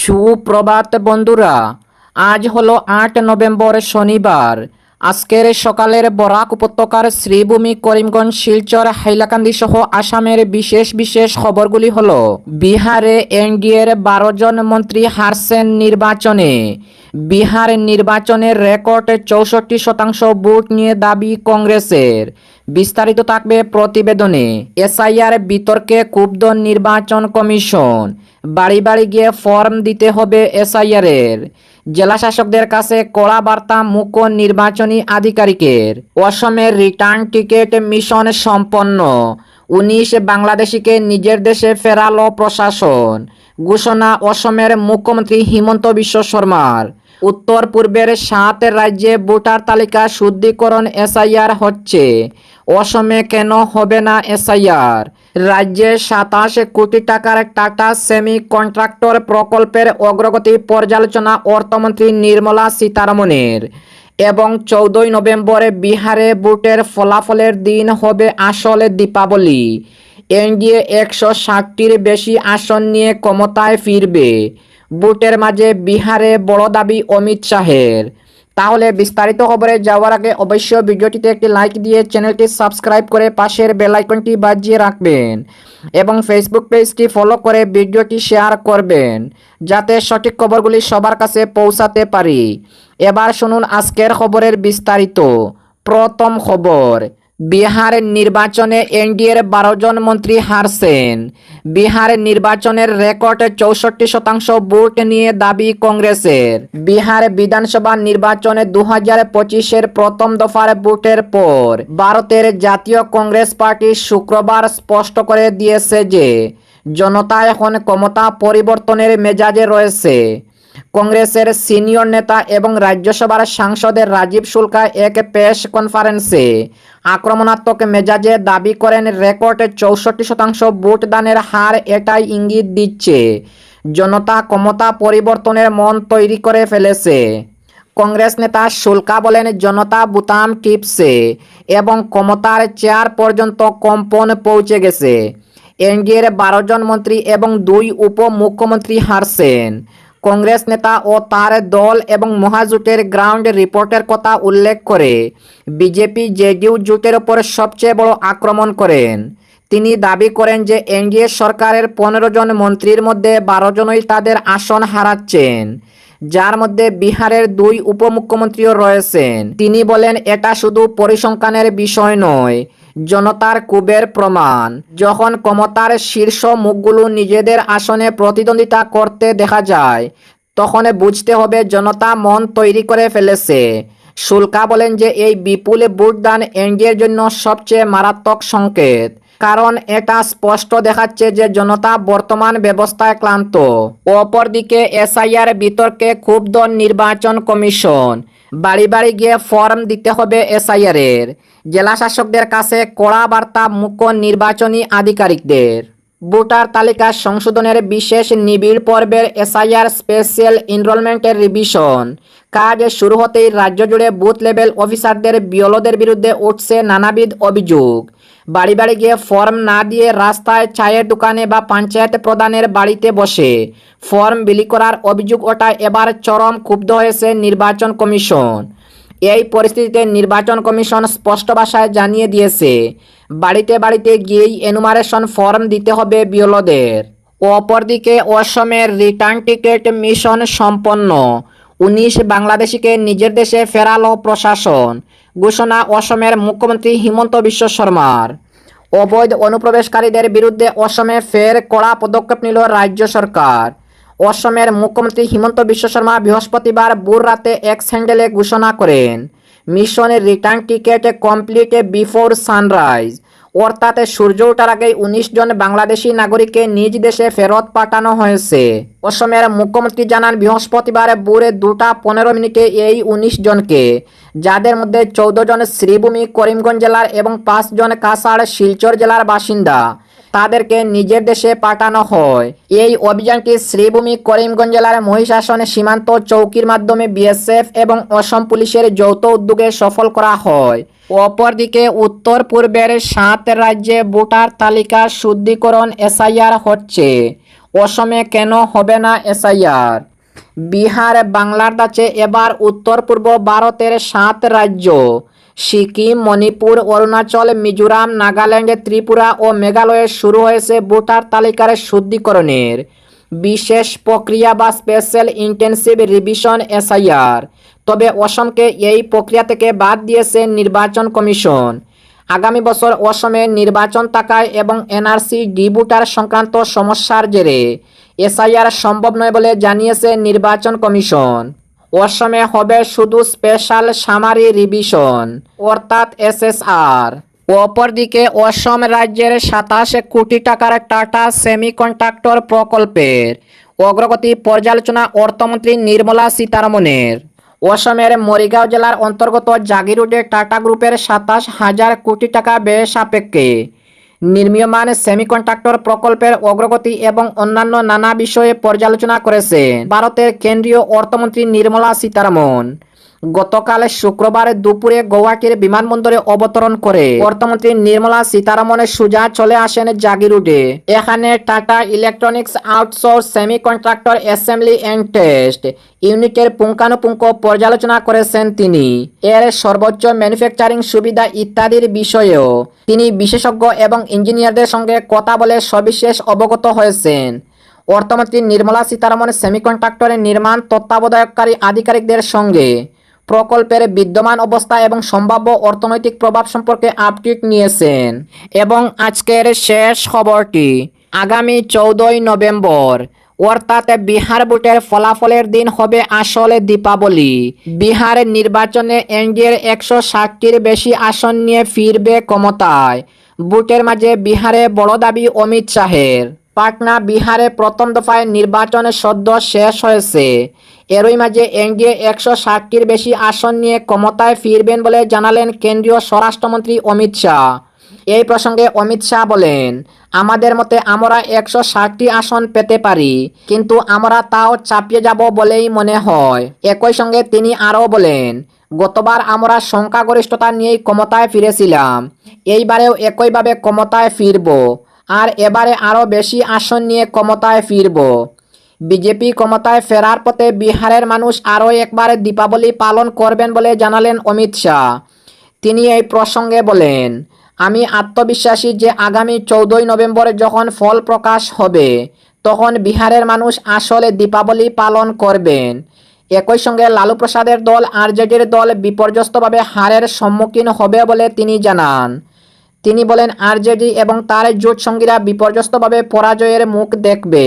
সুপ্রভাত বন্ধুরা, আজ হলো আট নভেম্বর শনিবার। আজকের সকালের বরাক উপত্যকার শ্রীভূমি করিমগঞ্জ, শিলচর, হাইলাকান্দি সহ আসামের বিশেষ বিশেষ খবরগুলি হল, বিহারে এনডিএর বারো জন মন্ত্রী হারছেন নির্বাচনে। বিহার নির্বাচনের রেকর্ড চৌষট্টি শতাংশ ভোট নিয়ে দাবি কংগ্রেসের। বিস্তারিত থাকবে প্রতিবেদনে। এসআইআর বিতর্কে ক্ষুব্ধ নির্বাচন কমিশন। বাড়ি বাড়ি গিয়ে ফর্ম দিতে হবে এসআইআর এর জেলা শাসকদের কাছে কড়া বার্তা, মুখ্য নির্বাচনী আধিকারিকের। অসমের রিটার্ন টিকিট মিশন সম্পন্ন। উনিশ বাংলাদেশিকে নিজের দেশে ফেরালো প্রশাসন। ঘোষণা, অসমের মুখ্যমন্ত্রী হিমন্ত বিশ্ব শর্মার। উত্তর পূর্বের সাত রাজ্যে ভোটার তালিকা শুদ্ধিকরণ এসআইআর হচ্ছে। অসমে কেন হবে না এসআইআর? রাজ্যে সাতাশ কোটি টাকার টাটা সেমি কন্ট্রাক্টর প্রকল্পের অগ্রগতি পর্যালোচনা অর্থমন্ত্রী নির্মলা সীতারমনের। এবং চৌদ্দই নভেম্বরে বিহারে ভোটের ফলাফলের দিন হবে আসলে দীপাবলি। এনডিএ একশো ষাটটির বেশি আসন নিয়ে ক্ষমতায় ফিরবে। ভোটের মাঝে বিহারে বড় দাবি অমিত শাহের। তাহলে বিস্তারিত খবরে যাওয়ার আগে অবশ্যই ভিডিওটিতে একটি লাইক দিয়ে চ্যানেলটি সাবস্ক্রাইব করে পাশের বেল আইকনটি বাজিয়ে রাখবেন এবং ফেসবুক পেজটি ফলো করে ভিডিওটি শেয়ার করবেন যাতে সঠিক খবরগুলি সবার কাছে পৌঁছাতে পারি। এবার শুনুন আজকের খবরের বিস্তারিত। প্রথম খবর বিহার নির্বাচনে এনডিএর বারো জন মন্ত্রী হারছেন। বিহার নির্বাচনের রেকর্ড চৌষট্টি শতাংশ ভোট নিয়ে দাবি কংগ্রেসের। বিহার বিধানসভা নির্বাচনে দু হাজার পঁচিশের প্রথম দফার ভোটের পর ভারতের জাতীয় কংগ্রেস পার্টি শুক্রবার স্পষ্ট করে দিয়েছে যে, জনতা এখন ক্ষমতা পরিবর্তনের মেজাজে রয়েছে। কংগ্রেসের সিনিয়র নেতা এবং রাজ্যসভার সাংসদের রাজীব শুল্কা এক প্রেস কনফারেন্সে আক্রমণাত্মক মেজাজে দাবি করেন রেকর্ডে চৌষট্টি শতাংশ ভোট দানের হার এটাই ইঙ্গিত দিচ্ছে। জনতা ক্ষমতা পরিবর্তনের মন তৈরি করে ফেলেছে। কংগ্রেস নেতা শুল্কা বলেন, জনতা বুতাম টিপসে এবং ক্ষমতার চেয়ার পর্যন্ত কম্পন পৌঁছে গেছে। এনডিএর বারো জন মন্ত্রী এবং দুই উপ মুখ্যমন্ত্রী হারছেন। কংগ্রেস নেতা ও তার দল এবং মহাজোটের গ্রাউন্ড রিপোর্টের কথা উল্লেখ করে বিজেপি জেডিউ জোটের ওপর সবচেয়ে বড় আক্রমণ করেন। তিনি দাবি করেন যে এনডিএ সরকারের পনেরো জন মন্ত্রীর মধ্যে বারো জনই তাদের আসন হারাচ্ছেন, যার মধ্যে বিহারের দুই উপমুখ্যমন্ত্রীও রয়েছেন। তিনি বলেন, এটা শুধু পরিসংখ্যানের বিষয় নয় জনতার কুবের প্রমাণ। যখন ক্ষমতার শীর্ষ মুখগুলো নিজেদের আসনে প্রতিদ্বন্দ্বিতা করতে দেখা যায়, তখন বুঝতে হবে জনতা মন তৈরি করে ফেলেছে। শুল্কা বলেন যে এই বিপুল ভোটদান এনডিএর জন্য সবচেয়ে মারাত্মক সংকেত। কারণ এটা স্পষ্ট দেখাচ্ছে যে জনতা বর্তমান ব্যবস্থায় ক্লান্ত। অপরদিকে এসআইআর বিতর্কে ক্ষুব্ধ নির্বাচন কমিশন। বাড়ি বাড়ি গিয়ে ফর্ম দিতে হবে এসআইআর এর জেলা শাসকদের কাছে কড়া বার্তা মুখ্য নির্বাচনী আধিকারিকদের। ভোটার তালিকা সংশোধনের বিশেষ নিবিড় পর্বের এসআইআর স্পেশাল এনরোলমেন্টের রিভিশন। কাজ শুরু হতেই রাজ্য জুড়ে বুথ লেভেল অফিসারদের বিয়লদের বিরুদ্ধে উঠছে নানাবিধ অভিযোগ। বাড়ি বাড়ি গিয়ে ফর্ম না দিয়ে রাস্তায় চায়ের দোকানে বা পঞ্চায়েত প্রধানের বাড়িতে বসে। ফর্ম বিলি করার অভিযোগ ওঠায় এবার চরম ক্ষুব্ধ হয়েছে নির্বাচন কমিশন। এই পরিস্থিতিতে নির্বাচন কমিশন স্পষ্ট ভাষায় জানিয়ে দিয়েছে বাড়িতে বাড়িতে গিয়েই এনুমারেশন ফর্ম দিতে হবে বিয়লদের। অপরদিকে অসমের রিটার্ন টিকিট মিশন সম্পন্ন। উনিশ বাংলাদেশিকে নিজের দেশে ফেরালো প্রশাসন। ঘোষণা অসমের মুখ্যমন্ত্রী হিমন্ত বিশ্ব শর্মার। অবৈধ অনুপ্রবেশকারীদের বিরুদ্ধে অসমে ফের কড়া পদক্ষেপ নিল রাজ্য সরকার। অসমের মুখ্যমন্ত্রী হিমন্ত বিশ্ব শর্মা বৃহস্পতিবার ভোর রাতে এক স্যান্ডেলে ঘোষণা করেন। মিশনের return ticket complete before sunrise অর্থাৎ সূর্য ওঠার আগেই উনিশ জন বাংলাদেশি নাগরিককে নিজ দেশে ফেরত পাঠানো হয়েছে। অসমের মুখ্যমন্ত্রী জানান, বৃহস্পতিবার ভোরে দুটা পনেরো মিনিটে এই উনিশ জনকে, যাদের মধ্যে চৌদ্দ জন শ্রীভূমি, করিমগঞ্জ জেলার এবং পাঁচ জন কাছাড় শিলচর জেলার বাসিন্দা তাদেরকে নিজের দেশে পাঠানো হয়। এই অভিযানটি শ্রীভূমি করিমগঞ্জ জেলার মহিষাসন সীমান্ত চৌকির মাধ্যমে বিএসএফ এবং অসম পুলিশের যৌথ উদ্যোগে সফল করা হয়। অপরদিকে উত্তর পূর্বের সাত রাজ্যে ভোটার তালিকা শুদ্ধিকরণ এসআইআর হচ্ছে। অসমে কেন হবে না এসআইআর? বিহার, বাংলার কাছে এবার উত্তর পূর্ব ভারতের সাত রাজ্য। সিকিম, মণিপুর, অরুণাচল, মিজোরাম, নাগাল্যান্ড, ত্রিপুরা ও মেঘালয়ে শুরু হয়েছে ভোটার তালিকার শুদ্ধিকরণের বিশেষ প্রক্রিয়া বা স্পেশাল ইন্টেন্সিভ রিভিশন এসআইআর। তবে অসমকে এই প্রক্রিয়া থেকে বাদ দিয়েছে নির্বাচন কমিশন। আগামী বছর অসমে নির্বাচন থাকায় এবং এনআরসি ডিভোটার সংক্রান্ত সমস্যার জেরে এসআইআর সম্ভব নয় বলে জানিয়েছে নির্বাচন কমিশন। অসমে হবে শুধু স্পেশাল সামারি রিভিশন, অর্থাৎ এসএসআর। অপরদিকে অসম রাজ্যের সাতাশ কোটি টাকার টাটা সেমিকন্ডাক্টর প্রকল্পের অগ্রগতি পর্যালোচনা অর্থমন্ত্রী নির্মলা সীতারমনের অসমের মরিগাঁও জেলার অন্তর্গত জাগিরোডে টাটা গ্রুপের সাতাশ হাজার কোটি টাকা ব্যয় সাপেক্ষে। নির্মীয়মান সেমিকন্ডাক্টর প্রকল্পের অগ্রগতি এবং অন্যান্য নানা বিষয়ে পর্যালোচনা করেছে। ভারতের কেন্দ্রীয় অর্থমন্ত্রী নির্মলা সীতারামন। গতকাল শুক্রবার দুপুরে গৌহাটির বিমানবন্দরে অবতরণ করে। অর্থমন্ত্রী নির্মলা সীতারামনের সুজা চলে আসেন জাগিরুডে এখানে Tata electronics outsource semiconductor assembly and test ইউনিটের পুঙ্খানুপুঙ্খ পর্যালোচনা করেছেন তিনি। এর সর্বোচ্চ ম্যানুফ্যাকচারিং সুবিধা ইত্যাদির বিষয়েও তিনি বিশেষজ্ঞ এবং ইঞ্জিনিয়ারদের সঙ্গে কথা বলে সবিশেষ অবগত হয়েছেন। অর্থমন্ত্রী নির্মলা সীতারামন সেমিকন্ডাক্টরের নির্মাণ, তত্ত্বাবধায়ককারী আধিকারিকদের সঙ্গে প্রকল্পের বিদ্যমান অবস্থা এবং সম্ভাব্য অর্থনৈতিক প্রভাব সম্পর্কে আপডেট নিয়েছেন। এবং আজকের শেষ খবরটি, আগামী চৌদ্দই নভেম্বর, অর্থাৎ বিহার ভোটের ফলাফলের দিন হবে আসলে দীপাবলি। বিহারের নির্বাচনে এনডিএর একশো ষাটটির বেশি আসন নিয়ে ফিরবে ক্ষমতায়। ভোটের মাঝে বিহারে বড় দাবি অমিত শাহের। পাটনা বিহারে প্রথম দফায় নির্বাচনের সদ্য শেষ হয়েছে। এরই মাঝে এনডিএ একশো ষাটটির বেশি আসন নিয়ে ক্ষমতায় ফিরবেন বলে জানালেন কেন্দ্রীয় স্বরাষ্ট্রমন্ত্রী অমিত শাহ। এই প্রসঙ্গে অমিত শাহ বলেন, আমাদের মতে আমরা একশো ষাটটি আসন পেতে পারি, কিন্তু আমরা তাও চাপিয়ে যাব বলেই মনে হয়। একই সঙ্গে তিনি আরও বলেন, গতবার আমরা সংখ্যাগরিষ্ঠতা নিয়েই ক্ষমতায় ফিরেছিলাম, এইবারেও একইভাবে ক্ষমতায় ফিরব, আর এবারে আরও বেশি আসন নিয়ে ক্ষমতায় ফিরব। বিজেপি ক্ষমতায় ফেরার পথে বিহারের মানুষ আরও একবার দীপাবলি পালন করবেন বলে জানালেন অমিত শাহ। তিনি এই প্রসঙ্গে বলেন, আমি আত্মবিশ্বাসী যে আগামী চৌদ্দই নভেম্বরে যখন ফল প্রকাশ হবে, তখন বিহারের মানুষ আসলে দীপাবলি পালন করবেন। একই সঙ্গে লালু প্রসাদের দল, আরজেডির দল বিপর্যস্তভাবে হারের সম্মুখীন হবে বলে তিনি জানান। তিনি বলেন, আরজেডি এবং তার জোট সঙ্গীরা বিপর্যস্তভাবে পরাজয়ের মুখ দেখবে।